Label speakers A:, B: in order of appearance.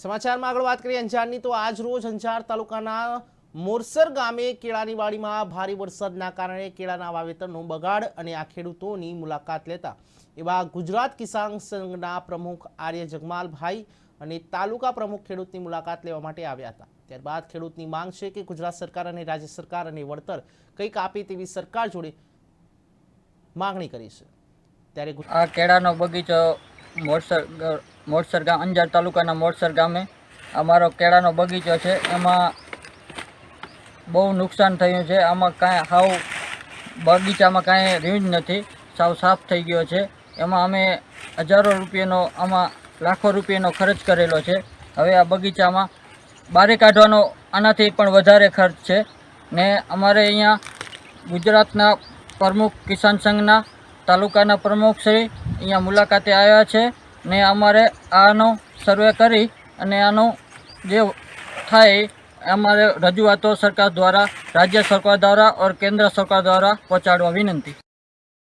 A: સમાચારમાં આગળ વાત કરીએ અંજારની, તો આજ રોજ અંજાર તાલુકાના મોરસર ગામે કેળાની વાડીમાં ભારે વરસાદના કારણે કેળાના વાવેતરનો બગાડ અને આ ખેડૂતોની મુલાકાત લેતા એવા ગુજરાત કિસાન સંઘના પ્રમુખ આર્ય જગમાલભાઈ અને તાલુકા પ્રમુખ ખેડૂતની મુલાકાત લેવા માટે આવ્યા હતા. ત્યારબાદ ખેડૂતની માંગ છે કે ગુજરાત સરકાર અને રાજ્ય સરકાર અને વળતર કંઈક આપે તેવી સરકાર જોડે માંગણી કરી છે. ત્યારે
B: આ કેળાનો બગીચો મોરસર મોરસર ગામ, અંજાર તાલુકાના મોડસર ગામે અમારો કેળાનો બગીચો છે. એમાં બહુ નુકસાન થયું છે. આમાં કાંઈ હાવ બગીચામાં કાંઈ રહ્યું નથી. સાવ સાફ થઈ ગયો છે. એમાં અમે હજારો રૂપિયાનો, આમાં લાખો રૂપિયાનો ખર્ચ કરેલો છે. હવે આ બગીચામાં બારે કાઢવાનો આનાથી પણ વધારે ખર્ચ છે. ને અમારે અહીંયા ગુજરાતના પ્રમુખ, કિસાન સંઘના તાલુકાના પ્રમુખ શ્રી અહીંયા મુલાકાતે આવ્યા છે. ને અમારે આનો સર્વે કરી અને આનો જે થાય અમારે રજૂઆતો સરકાર દ્વારા, રાજ્ય સરકાર દ્વારા ઓર કેન્દ્ર સરકાર દ્વારા પહોંચાડવા વિનંતી.